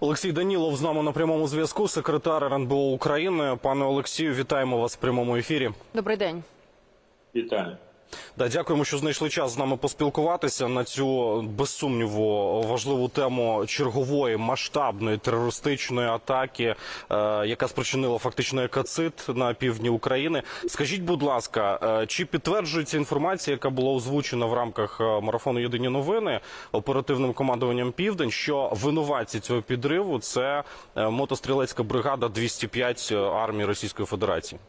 Олексій Данілов з нами на прямому зв'язку, секретар РНБО України. Пане Олексію, вітаємо вас в прямому ефірі. Добрий день. Вітаю. Да, дякуємо, що знайшли час з нами поспілкуватися на цю без сумніву важливу тему чергової масштабної терористичної атаки, е, яка спричинила фактично екоцид на півдні України. Скажіть, будь ласка, е, чи підтверджується інформація, яка була озвучена в рамках е, марафону Єдині новини оперативним командуванням Південь, що винуватці цього підриву це мотострілецька бригада 205 армії Російської Федерації?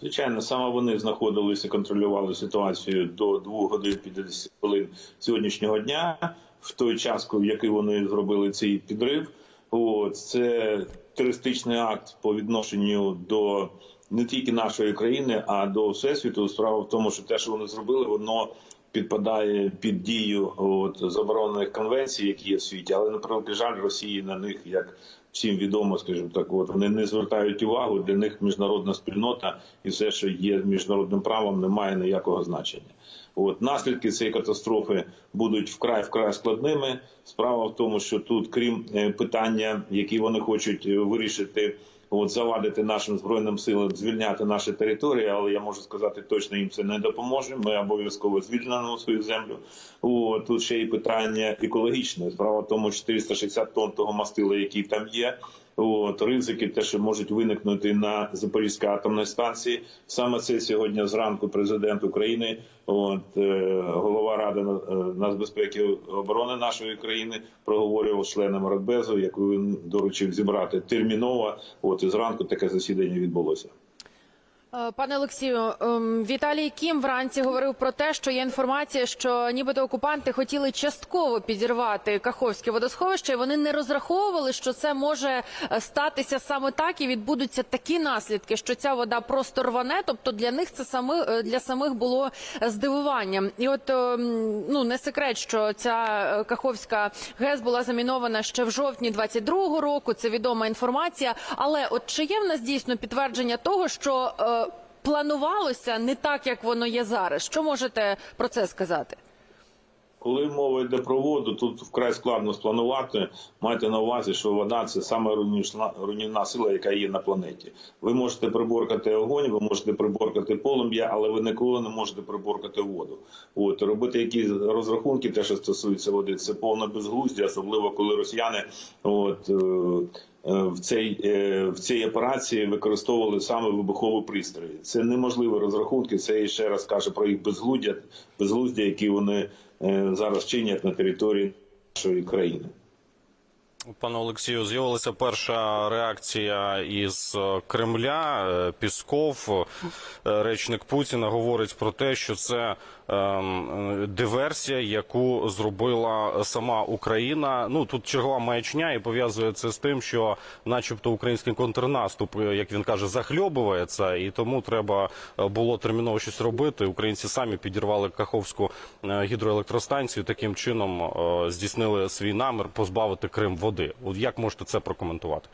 Звичайно, саме вони знаходилися, контролювали ситуацію до 2 годин 50 хвилин сьогоднішнього дня, в той час, в який вони зробили цей підрив. От це терористичний акт по відношенню до не тільки нашої країни, а до всесвіту. Справа в тому, що те, що вони зробили, воно підпадає під дію от, заборонених конвенцій, які є в світі, але на жаль, Росії на них як. Всім відомо, скажімо так, от вони не звертають увагу. Для них міжнародна спільнота і все, що є міжнародним правом, не має ніякого значення. От наслідки цієї катастрофи будуть вкрай вкрай складними. Справа в тому, що тут, крім е, питання, які вони хочуть е, вирішити, от завадити нашим збройним силам звільняти наші території, але я можу сказати, точно їм це не допоможе. Ми обов'язково звільнимо свою землю. О, тут ще й питання екологічне. Справа в тому, 460 тонн того мастила, який там є. От ризики, те, що можуть виникнути на Запорізькій атомній станції. Саме це сьогодні зранку президент України, от е, голова ради е, нацбезпеки оборони нашої країни проговорював з членом Радбезу, яку він доручив зібрати терміново. От і зранку таке засідання відбулося. Е, Пане Олексію, ем, Віталій Кім вранці говорив про те, що є інформація, що нібито окупанти хотіли частково підірвати Каховське водосховище, і вони не розраховували, що це може е, статися саме так, і відбудуться такі наслідки, що ця вода просто рване. Тобто для них це саме е, для самих було здивуванням. І от ем, ну не секрет, що ця Каховська ГЕС була замінована ще в жовтні 22-го року. Це відома інформація. Але от чи є в нас дійсно підтвердження того, що планувалося не так, як воно є зараз? Що можете про це сказати? Коли мова йде про воду, тут вкрай складно спланувати. Майте на увазі, що вода це саме руйнівна, руйнівна сила, яка є на планеті. Ви можете приборкати огонь, ви можете приборкати полум'я, але ви ніколи не можете приборкати воду. От робити якісь розрахунки, те, що стосується води, це повне безглуздя, особливо коли росіяни от. е, е, В цій е, в цій операції використовували саме вибухові пристрої. Це неможливі розрахунки. Це ще раз каже про їх безглуздя, безглуздя, які вони зараз чинять на території нашої країни. Пане Олексію, з'явилася перша реакція із е, Кремля. Е, Пісков, е, речник Путіна, говорить про те, що це ем, диверсія, яку зробила сама Україна. Ну тут чергова маячня і пов'язує це з тим, що, начебто, український контрнаступ, як він каже, захльобується, і тому треба було терміново щось робити. Українці самі підірвали Каховську гідроелектростанцію. Таким чином здійснили свій намір позбавити Крим води. От як можете це прокоментувати?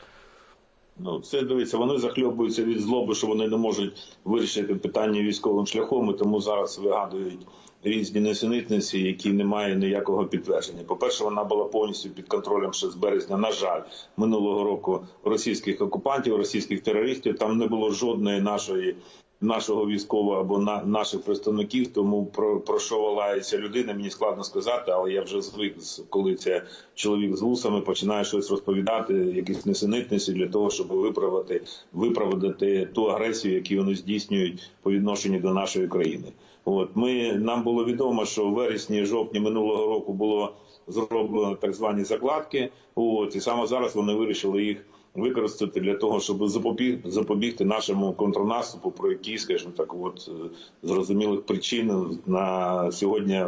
Ну, це дивіться, вони захльобуються від злоби, що вони не можуть вирішити питання військовим шляхом, і тому зараз вигадують різні несенітниці, які не мають ніякого підтвердження. По-перше, вона була повністю під контролем ще з березня. На жаль, минулого року російських окупантів, російських терористів. Там не було жодної нашої. Нашого військового або на наших представників, тому про, про що валається людина, мені складно сказати, але я вже звик, коли це чоловік з вусами починає щось розповідати, якісь несенітниці для того, щоб виправити виправдати ту агресію, яку вони здійснюють по відношенню до нашої країни. От ми нам було відомо, що в вересні, жовтні минулого року було зроблено так звані закладки. От і саме зараз вони вирішили їх використати для того, щоб запобіг, запобігти нашому контрнаступу, про який, скажімо так, от е, зрозумілих причин на сьогодні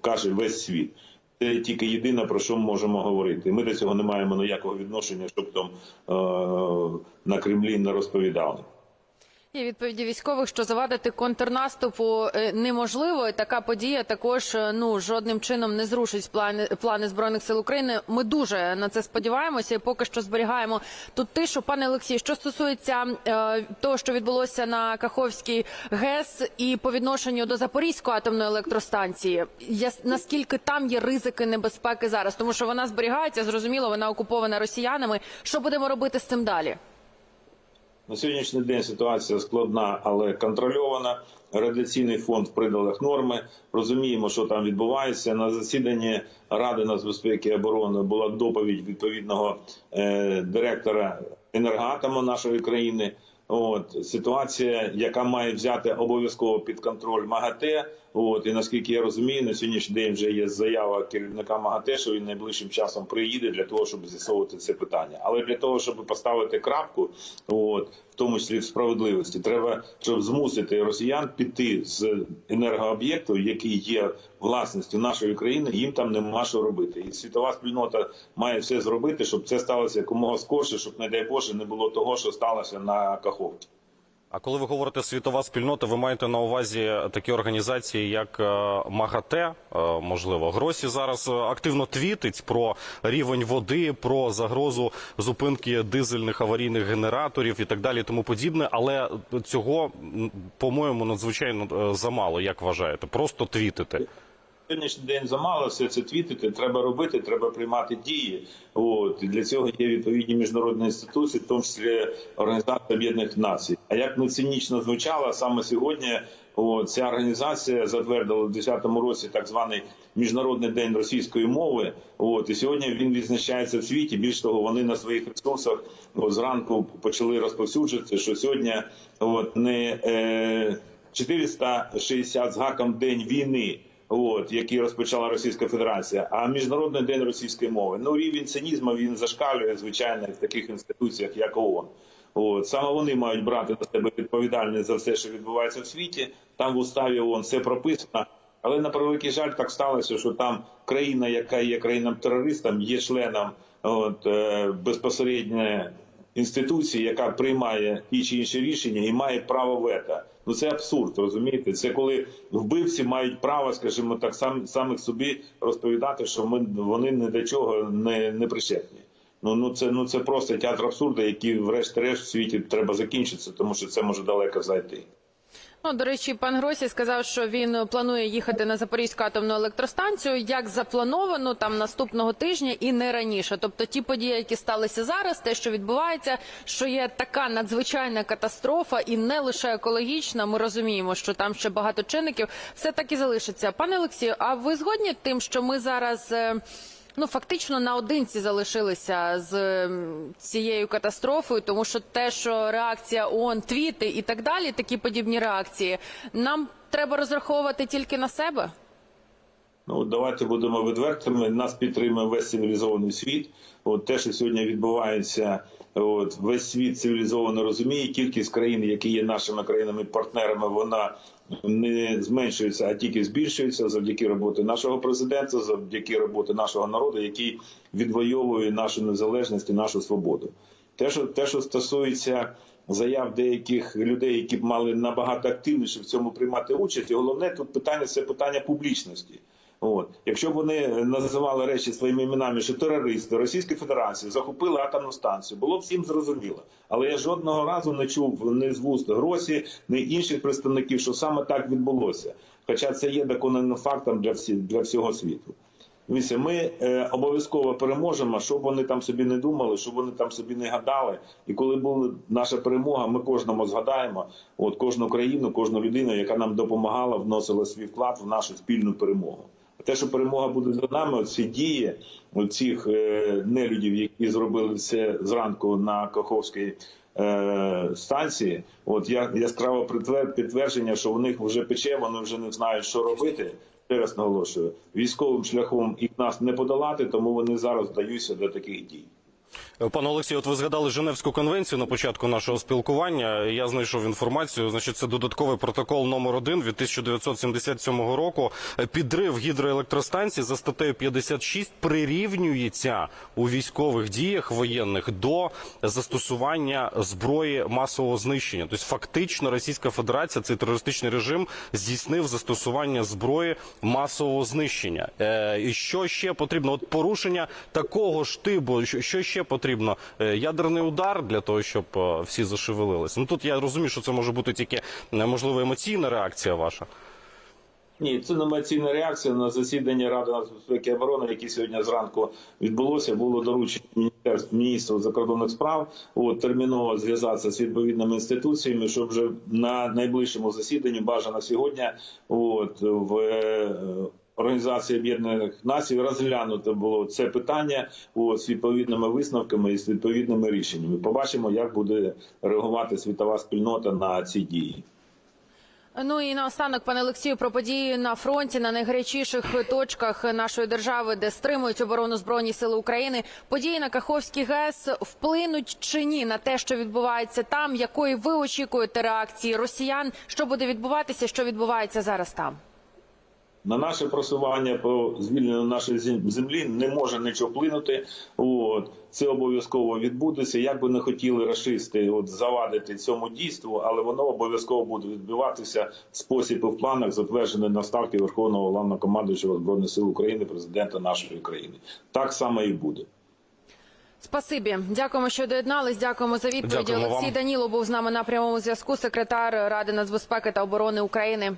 каже весь світ. Це тільки єдине про що ми можемо говорити. Ми до цього не маємо ніякого відношення, щоб там е, на Кремлі не розповідали. Є відповіді військових, що завадити контрнаступу е, неможливо. І така подія також е, ну жодним чином не зрушить плани плани збройних сил України. Ми дуже на це сподіваємося. і Поки що зберігаємо тут тишу. Пане Олексій, що стосується е, того, що відбулося на Каховській ГЕС, і по відношенню до Запорізької атомної електростанції, я, наскільки там є ризики небезпеки зараз, тому що вона зберігається, зрозуміло, вона окупована росіянами. Що будемо робити з цим далі? На сьогоднішній день ситуація складна, але контрольована. Радіаційний фонд в пределах норми. Розуміємо, що там відбувається. На засіданні Ради нацбезпеки і оборони була доповідь відповідного е, директора енергоатому нашої країни. От ситуація, яка має взяти обов'язково під контроль МАГАТЕ. От і наскільки я розумію, на сьогоднішній день вже є заява керівника МАГАТЕ, що він найближчим часом приїде для того, щоб з'ясовувати це питання. Але для того, щоб поставити крапку, от в тому числі в справедливості, треба щоб змусити росіян піти з енергооб'єкту, який є власністю нашої країни. Їм там нема що робити. І світова спільнота має все зробити, щоб це сталося якомога скорше, щоб не дай Боже не було того, що сталося на Каховці. А коли ви говорите світова спільнота, ви маєте на увазі такі організації, як е, МАГАТЕ, е, можливо, Гросі зараз е, активно твітить про рівень води, про загрозу зупинки дизельних аварійних генераторів і так далі, тому подібне. Але цього, по-моєму, надзвичайно замало. Як вважаєте? Просто твітити. Сьогоднішній день замало все це твітити. Треба робити, треба приймати дії. От для цього є відповідні міжнародні інституції, в тому числі Організація Об'єднаних Націй. А як не цинічно звучало, саме сьогодні о, ця організація затвердила в 2010 році так званий міжнародний день російської мови. От і сьогодні він відзначається в світі. Більш того, вони на своїх ресурсах от, зранку почали розповсюджувати, що сьогодні от не е, 460 з гаком день війни. От який розпочала Російська Федерація, а міжнародний день російської мови. Ну рівень цинізму він зашкалює звичайно в таких інституціях, як ООН. От саме вони мають брати на себе відповідальність за все, що відбувається в світі. Там в уставі ООН все прописано. Але на превеликий жаль, так сталося, що там країна, яка є країном терористом, є членом от, е, безпосередньо інституції, яка приймає ті чи інші рішення і має право вето. Ну це абсурд, розумієте? Це коли вбивці мають право, скажімо так, сам самих собі розповідати, що ми вони ні до чого не, не причетні. Ну ну це ну це просто театр абсурду, який, врешті-решт, в світі треба закінчитися, тому що це може далеко зайти. Ну, до речі, пан Гросі сказав, що він планує їхати на Запорізьку атомну електростанцію як заплановано там наступного тижня і не раніше. Тобто ті події, які сталися зараз, те, що відбувається, що є така надзвичайна катастрофа, і не лише екологічна. Ми розуміємо, що там ще багато чинників. Все так і залишиться. Пане Олексію, а ви згодні тим, що ми зараз? Ну, фактично наодинці залишилися з цією катастрофою, тому що те, що реакція ООН, твіти і так далі, такі подібні реакції, нам треба розраховувати тільки на себе. Ну давайте будемо відвертими. Нас підтримує весь цивілізований світ. От те, що сьогодні відбувається, от весь світ цивілізовано розуміє. Кількість країн, які є нашими країнами-партнерами, вона не зменшується, а тільки збільшується завдяки роботи нашого президента, завдяки роботи нашого народу, який відвоює нашу незалежність і нашу свободу. Те, що те, що стосується заяв деяких людей, які б мали набагато активніше в цьому приймати участь, і головне тут питання це питання публічності. От якщо б вони називали речі своїми іменами, що терористи Російської Федерації захопили атомну станцію, було б всім зрозуміло. Але я жодного разу не чув ні з вуст Гросі, ні інших представників, що саме так відбулося. Хоча це є доконаним фактом для всі для всього світу. Дивіться, ми е, обов'язково переможемо, щоб вони там собі не думали, щоб вони там собі не гадали. І коли буде наша перемога, ми кожному згадаємо от кожну країну, кожну людину, яка нам допомагала, вносила свій вклад в нашу спільну перемогу. Те, що перемога буде за нами, ці дії цих е, нелюдів, які зробили це зранку на Каховській е, станції, от я яскраво притвер- підтвердження, що у них вже пече, вони вже не знають, що робити. Ще раз наголошую, військовим шляхом їх нас не подолати, тому вони зараз вдаються до таких дій. Пане Олексію, от ви згадали Женевську конвенцію на початку нашого спілкування. Я знайшов інформацію. Значить, це додатковий протокол номер один від 1977 року. Підрив гідроелектростанцій за статтею 56 прирівнюється у військових діях воєнних до застосування зброї масового знищення. Тобто, фактично, Російська Федерація, цей терористичний режим, здійснив застосування зброї масового знищення. Е, і що ще потрібно? От порушення такого ж типу, що ще потрібно? Е, ядерний удар для того, щоб е, всі зашевелилися. Ну тут я розумію, що це може бути тільки е, можливо емоційна реакція ваша. Ні, це не емоційна реакція на засідання Ради нацбезпеки і оборони, яке сьогодні зранку відбулося. Було доручено міністру закордонних справ от, терміново зв'язатися з відповідними інституціями, щоб вже на найближчому засіданні бажано сьогодні, от в Організації Об'єднаних Націй розглянуто було це питання от, з відповідними висновками і з відповідними рішеннями. Побачимо, як буде реагувати світова спільнота на ці дії. Ну і наостанок, пане Олексію, про події на фронті на найгарячіших точках нашої держави, де стримують оборону збройні сили України. Події на Каховській ГЕС вплинуть чи ні на те, що відбувається там? Якої ви очікуєте реакції росіян? Що буде відбуватися? Що відбувається зараз там? На наше просування по звільненню нашої землі не може нічого вплинути. От це обов'язково відбудеться. Як би не хотіли расисти от завадити цьому дійству, але воно обов'язково буде відбуватися в спосіб і в планах, затверджений на ставки Верховного Главнокомандуючого збройних сил України, президента нашої країни. Так само і буде. Спасибі, дякуємо, що доєднались. Дякуємо за відповіді. Дякуємо Олексій вам. Даніло був з нами на прямому зв'язку. Секретар Ради нацбезпеки та оборони України.